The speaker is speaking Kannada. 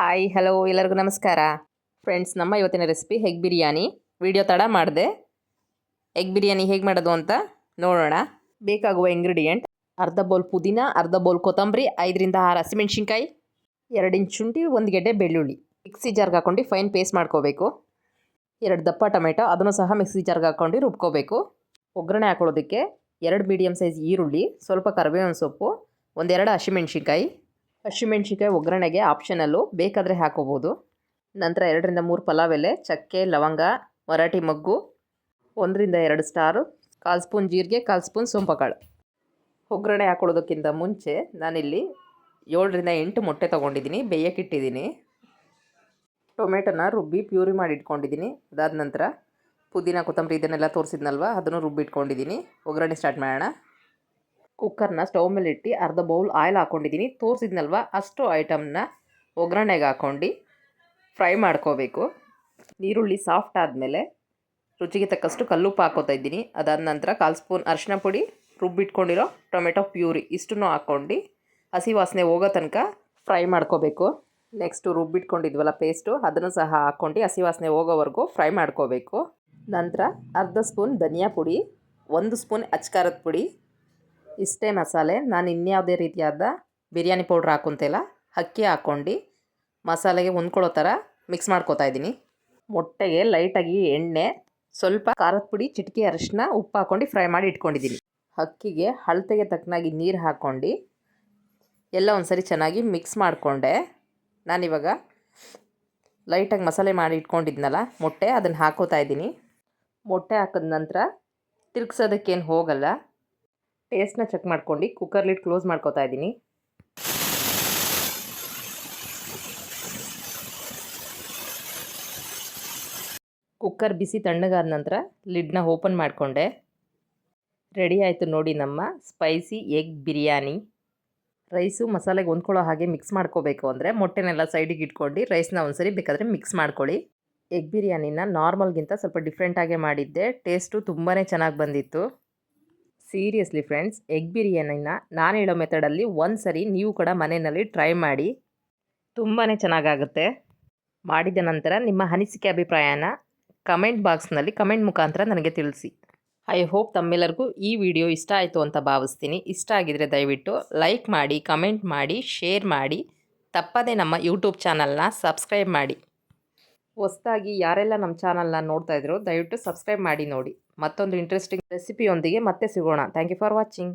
ಹಾಯ್ ಹಲೋ ಎಲ್ಲರಿಗೂ ನಮಸ್ಕಾರ. ಫ್ರೆಂಡ್ಸ್ ನಮ್ಮ ಇವತ್ತಿನ ರೆಸಿಪಿ ಎಗ್ ಬಿರಿಯಾನಿ. ವಿಡಿಯೋ ತಡ ಮಾಡಿದೆ. ಎಗ್ ಬಿರಿಯಾನಿ ಹೇಗೆ ಮಾಡೋದು ಅಂತ ನೋಡೋಣ. ಬೇಕಾಗುವ ಇಂಗ್ರೀಡಿಯೆಂಟ್ ಅರ್ಧ ಬೌಲ್ ಪುದೀನ, ಅರ್ಧ ಬೌಲ್ ಕೊತ್ತಂಬರಿ, ಐದರಿಂದ ಆರು ಹಸಿಮೆಣ್ಸಿನ್ಕಾಯಿ, ಎರಡು ಇಂಚ್ ಶುಂಠಿ, ಒಂದು ಗೆಡ್ಡೆ ಬೆಳ್ಳುಳ್ಳಿ. ಮಿಕ್ಸಿ ಜಾರ್ಗೆ ಹಾಕ್ಕೊಂಡು ಫೈನ್ ಪೇಸ್ಟ್ ಮಾಡ್ಕೋಬೇಕು. ಎರಡು ದಪ್ಪ ಟೊಮೆಟೊ, ಅದನ್ನು ಸಹ ಮಿಕ್ಸಿ ಜಾರ್ಗೆ ಹಾಕ್ಕೊಂಡು ರುಬ್ಕೋಬೇಕು. ಒಗ್ಗರಣೆ ಹಾಕೊಳ್ಳೋದಕ್ಕೆ ಎರಡು ಮೀಡಿಯಮ್ ಸೈಜ್ ಈರುಳ್ಳಿ, ಸ್ವಲ್ಪ ಕರಿಬೇವಿನ ಸೊಪ್ಪು, ಒಂದೆರಡು ಹಸಿಮೆಣ್ಸಿನ್ಕಾಯಿ ಹಸಿಮೆಣ್ಸಿನ್ಕಾಯಿ ಒಗ್ಗರಣೆಗೆ ಆಪ್ಷನಲ್ಲು ಬೇಕಾದರೆ ಹಾಕೋಬೋದು. ನಂತರ ಎರಡರಿಂದ ಮೂರು ಪಲಾವ್ ಎಲೆ, ಚಕ್ಕೆ, ಲವಂಗ, ಮರಾಠಿ ಮಗ್ಗು, ಒಂದರಿಂದ ಎರಡು ಸ್ಟಾರು, ಕಾಲು ಸ್ಪೂನ್ ಜೀರಿಗೆ, ಕಾಲು ಸ್ಪೂನ್ ಸೋಂಪಕಾಳು. ಒಗ್ಗರಣೆ ಹಾಕೊಳ್ಳೋದಕ್ಕಿಂತ ಮುಂಚೆ ನಾನಿಲ್ಲಿ ಏಳರಿಂದ ಎಂಟು ಮೊಟ್ಟೆ ತೊಗೊಂಡಿದ್ದೀನಿ, ಬೇಯಕ್ಕಿಟ್ಟಿದ್ದೀನಿ. ಟೊಮೆಟೊನ ರುಬ್ಬಿ ಪ್ಯೂರಿ ಮಾಡಿ ಇಟ್ಕೊಂಡಿದ್ದೀನಿ. ಅದಾದ ನಂತರ ಪುದೀನ, ಕೊತ್ತಂಬರಿ ಇದನ್ನೆಲ್ಲ ತೋರಿಸಿದ್ನಲ್ವ, ಅದನ್ನು ರುಬ್ಬಿಟ್ಕೊಂಡಿದ್ದೀನಿ. ಒಗ್ಗರಣೆ ಸ್ಟಾರ್ಟ್ ಮಾಡೋಣ. ಕುಕ್ಕರ್ನ ಸ್ಟವ್ ಮೇಲೆ ಇಟ್ಟು ಅರ್ಧ ಬೌಲ್ ಆಯಿಲ್ ಹಾಕ್ಕೊಂಡಿದ್ದೀನಿ ತೋರಿಸಿದ್ನಲ್ವ? ಅಷ್ಟು ಐಟಮ್ನ ಒಗ್ಗರಣೆಗೆ ಹಾಕ್ಕೊಂಡು ಫ್ರೈ ಮಾಡ್ಕೋಬೇಕು. ನೀರುಳ್ಳಿ ಸಾಫ್ಟ್ ಆದಮೇಲೆ ರುಚಿಗೆ ತಕ್ಕಷ್ಟು ಕಲ್ಲುಪ್ಪು ಹಾಕೋತಾ ಇದ್ದೀನಿ. ಅದಾದ ನಂತರ ಕಾಲು ಸ್ಪೂನ್ ಅರಿಶಿನ ಪುಡಿ, ರುಬ್ಬಿಟ್ಕೊಂಡಿರೋ ಟೊಮೆಟೊ ಪ್ಯೂರಿ ಇಷ್ಟನ್ನು ಹಾಕ್ಕೊಂಡು ಹಸಿ ವಾಸನೆ ಹೋಗೋ ತನಕ ಫ್ರೈ ಮಾಡ್ಕೋಬೇಕು. ನೆಕ್ಸ್ಟು ರುಬ್ಬಿಟ್ಕೊಂಡಿದ್ವಲ್ಲ ಪೇಸ್ಟು, ಅದನ್ನು ಸಹ ಹಾಕ್ಕೊಂಡು ಹಸಿ ವಾಸನೆ ಹೋಗೋವರೆಗೂ ಫ್ರೈ ಮಾಡ್ಕೋಬೇಕು. ನಂತರ ಅರ್ಧ ಸ್ಪೂನ್ ಧನಿಯಾ ಪುಡಿ, ಒಂದು ಸ್ಪೂನ್ ಅಚ್ಕಾರದ ಪುಡಿ ಇಷ್ಟೇ ಮಸಾಲೆ. ನಾನು ಇನ್ಯಾವುದೇ ರೀತಿಯಾದ ಬಿರಿಯಾನಿ ಪೌಡ್ರ್ ಹಾಕೊತಿಲ್ಲ. ಅಕ್ಕಿ ಹಾಕ್ಕೊಂಡು ಮಸಾಲೆಗೆ ಹೊಂದ್ಕೊಳ್ಳೋ ಥರ ಮಿಕ್ಸ್ ಮಾಡ್ಕೊತಾ ಇದ್ದೀನಿ. ಮೊಟ್ಟೆಗೆ ಲೈಟಾಗಿ ಎಣ್ಣೆ, ಸ್ವಲ್ಪ ಖಾರದ ಪುಡಿ, ಚಿಟಿಕೆ ಅರಿಶಿನ ಉಪ್ಪು ಹಾಕ್ಕೊಂಡು ಫ್ರೈ ಮಾಡಿ ಇಟ್ಕೊಂಡಿದ್ದೀನಿ. ಅಕ್ಕಿಗೆ ಅಳತೆಗೆ ತಕ್ಕನಾಗಿ ನೀರು ಹಾಕ್ಕೊಂಡು ಎಲ್ಲ ಒಂದ್ಸರಿ ಚೆನ್ನಾಗಿ ಮಿಕ್ಸ್ ಮಾಡಿಕೊಂಡೆ. ನಾನಿವಾಗ ಲೈಟಾಗಿ ಮಸಾಲೆ ಮಾಡಿ ಇಟ್ಕೊಂಡಿದ್ನಲ್ಲ ಮೊಟ್ಟೆ, ಅದನ್ನು ಹಾಕೋತಾ ಇದ್ದೀನಿ. ಮೊಟ್ಟೆ ಹಾಕಿದ ನಂತರ ತಿರ್ಗ್ಸೋದಕ್ಕೇನು ಹೋಗಲ್ಲ. ಟೇಸ್ಟ್ನ ಚೆಕ್ ಮಾಡ್ಕೊಂಡು ಕುಕ್ಕರ್ ಲಿಡ್ ಕ್ಲೋಸ್ ಮಾಡ್ಕೋತಾ ಇದ್ದೀನಿ. ಕುಕ್ಕರ್ ಬಿಸಿ ತಣ್ಣಗಾದ ನಂತರ ಲಿಡ್ನ ಓಪನ್ ಮಾಡಿಕೊಂಡೆ. ರೆಡಿ ಆಯಿತು ನೋಡಿ ನಮ್ಮ ಸ್ಪೈಸಿ ಎಗ್ ಬಿರಿಯಾನಿ. ರೈಸು ಮಸಾಲೆಗೆ ಹೊಂದ್ಕೊಳ್ಳೋ ಹಾಗೆ ಮಿಕ್ಸ್ ಮಾಡ್ಕೋಬೇಕು ಅಂದರೆ ಮೊಟ್ಟೆನೆಲ್ಲ ಸೈಡಿಗೆ ಇಟ್ಕೊಂಡು ರೈಸ್ನ ಒಂದ್ಸರಿ ಬೇಕಾದರೆ ಮಿಕ್ಸ್ ಮಾಡ್ಕೊಳ್ಳಿ. ಎಗ್ ಬಿರಿಯಾನಿನ ನಾರ್ಮಲ್ಗಿಂತ ಸ್ವಲ್ಪ ಡಿಫ್ರೆಂಟಾಗೇ ಮಾಡಿದ್ದೆ. ಟೇಸ್ಟು ತುಂಬಾ ಚೆನ್ನಾಗಿ ಬಂದಿತ್ತು. ಸೀರಿಯಸ್ಲಿ ಫ್ರೆಂಡ್ಸ್ ಎಗ್ ಬಿರಿಯಾನಿನ ನಾನು ಹೇಳೋ ಮೆಥಡಲ್ಲಿ ಒಂದು ಸರಿ ನೀವು ಕೂಡ ಮನೆಯಲ್ಲಿ ಟ್ರೈ ಮಾಡಿ. ತುಂಬಾ ಚೆನ್ನಾಗಾಗುತ್ತೆ. ಮಾಡಿದ ನಂತರ ನಿಮ್ಮ ಅನಿಸಿಕೆ ಅಭಿಪ್ರಾಯನ ಕಮೆಂಟ್ ಬಾಕ್ಸ್ನಲ್ಲಿ ಕಮೆಂಟ್ ಮುಖಾಂತರ ನನಗೆ ತಿಳಿಸಿ. ಐ ಹೋಪ್ ತಮ್ಮೆಲ್ಲರಿಗೂ ಈ ವಿಡಿಯೋ ಇಷ್ಟ ಆಯಿತು ಅಂತ ಭಾವಿಸ್ತೀನಿ. ಇಷ್ಟ ಆಗಿದರೆ ದಯವಿಟ್ಟು ಲೈಕ್ ಮಾಡಿ ಕಮೆಂಟ್ ಮಾಡಿ ಶೇರ್ ಮಾಡಿ. ತಪ್ಪದೇ ನಮ್ಮ ಯೂಟ್ಯೂಬ್ ಚಾನಲ್ನ ಸಬ್ಸ್ಕ್ರೈಬ್ ಮಾಡಿ. ಹೊಸ್ದಾಗಿ ಯಾರೆಲ್ಲ ನಮ್ಮ ಚಾನಲ್ನ ನೋಡ್ತಾ ಇದ್ರು ದಯವಿಟ್ಟು ಸಬ್ಸ್ಕ್ರೈಬ್ ಮಾಡಿ ನೋಡಿ. ಮತ್ತೊಂದು ಇಂಟ್ರೆಸ್ಟಿಂಗ್ ರೆಸಿಪಿಯೊಂದಿಗೆ ಮತ್ತೆ ಸಿಗೋಣ. Thank you for watching